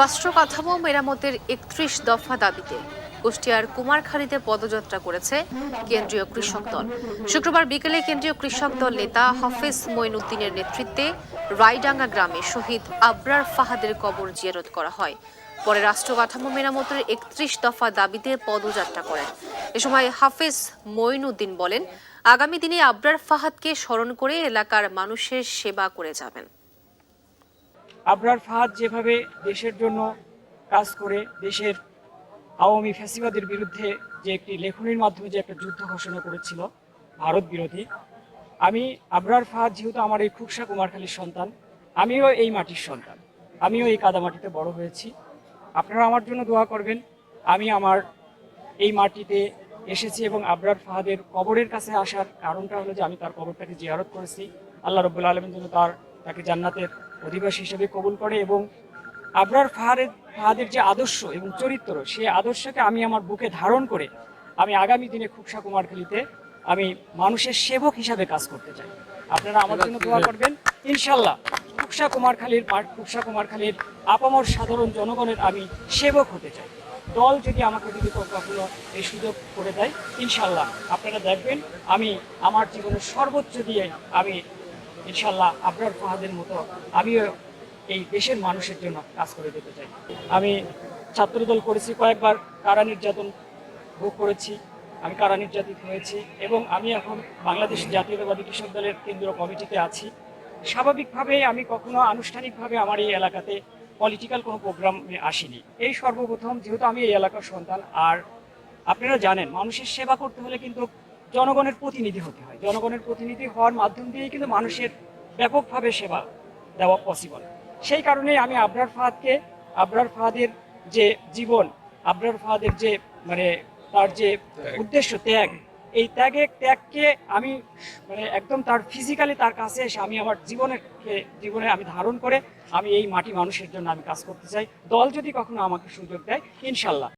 রাষ্ট্র কাঠামো মেরামতের একত্রিশ দফা দাবিতে কুষ্টিয়ার কুমারখালীতে পদযাত্রা করেছে কেন্দ্রীয় কৃষক দল। শুক্রবার বিকেলে কেন্দ্রীয় কৃষক দল নেতা হাফিজ মঈনুদ্দিনের নেতৃত্বে রায়ডাঙ্গা গ্রামে শহীদ আবরার ফাহাদের কবর জিয়ারত করা হয়। পরে রাষ্ট্র কাঠামো মেরামতের একত্রিশ দফা দাবিতে পদযাত্রা করেন। এ সময় হাফিজ মঈনুদ্দিন বলেন, আগামী দিনে আবরার ফাহাদকে স্মরণ করে এলাকার মানুষের সেবা করে যাবেন। আবরার ফাহাদ যেভাবে দেশের জন্য কাজ করে, দেশের আওয়ামী ফ্যাসিবাদের বিরুদ্ধে যে একটি লেখনীর মাধ্যমে যে একটা যুদ্ধ ঘোষণা করেছিল ভারত বিরোধী, আমি আবরার ফাহাদ যেহেতু আমার এই খুকসা কুমারখালীর সন্তান, আমিও এই মাটির সন্তান, আমিও এই কাদামাটিতে বড় হয়েছি। আপনারা আমার জন্য দোয়া করবেন, আমি আমার এই মাটিতে এসেছি এবং আবরার ফাহাদের কবরের কাছে আসার কারণটা হলো যে আমি তার কবরটাকে জিয়ারত করেছি। আল্লাহ রব্বুল আলমের জন্য তার, তাকে জান্নাতের অধিবাসী হিসেবে কবুল করে এবং আবরার ফাহাদের ফাহাদের যে আদর্শ এবং চরিত্র সেই আদর্শকে আমি আমার বুকে ধারণ করে আমি আগামী দিনে খুকসা কুমারখালীতে আমি মানুষের সেবক হিসাবে কাজ করতে চাই। আপনারা আমার জন্য দোয়া করবেন। ইনশাল্লাহ খুকসা কুমারখালীর খুকসা কুমারখালীর আপামর সাধারণ জনগণের আমি সেবক হতে চাই। দল যদি আমাকে যদি কখনো এই সুযোগ করে দেয় ইনশাল্লাহ আপনারা দেখবেন আমি আমার জীবনের সর্বোচ্চ দিয়ে আমি ইনশাল্লাহ আপনার ফাহাদের মতো আমিও এই দেশের মানুষের জন্য কাজ করে যেতে চাই। আমি ছাত্রদল করেছি কয়েকবার, কারা নির্যাতন ভোগ করেছি, আমি কারা নির্যাতিত হয়েছি এবং আমি এখন বাংলাদেশ জাতীয়তাবাদী কৃষক দলের কেন্দ্রীয় কমিটিতে আছি। স্বাভাবিকভাবে আমি কখনো আনুষ্ঠানিকভাবে আমার এই এলাকাতে পলিটিক্যাল কোনো প্রোগ্রামে আসিনি। এই সর্বপ্রথম, যেহেতু আমি এই এলাকার সন্তান, আর আপনারা জানেন, মানুষের সেবা করতে হলে কিন্তু জনগণের প্রতিনিধি হতে হয়। জনগণের প্রতিনিধি হওয়ার মাধ্যম দিয়েই কিন্তু মানুষের ব্যাপকভাবে সেবা দেওয়া পসিবল সেই কারণেই আমি আবরার ফাহাদকে আবরার ফাহাদের যে জীবন আবরার ফাহাদের যে মানে তার যে উদ্দেশ্য ত্যাগ এই ত্যাগে ত্যাগকে আমি মানে একদম তার ফিজিক্যালি তার কাছে এসে আমি আমার জীবনের জীবনে আমি ধারণ করে আমি এই মাটি মানুষের জন্য আমি কাজ করতে চাই। দল যদি কখনো আমাকে সুযোগ দেয় ইনশাল্লাহ।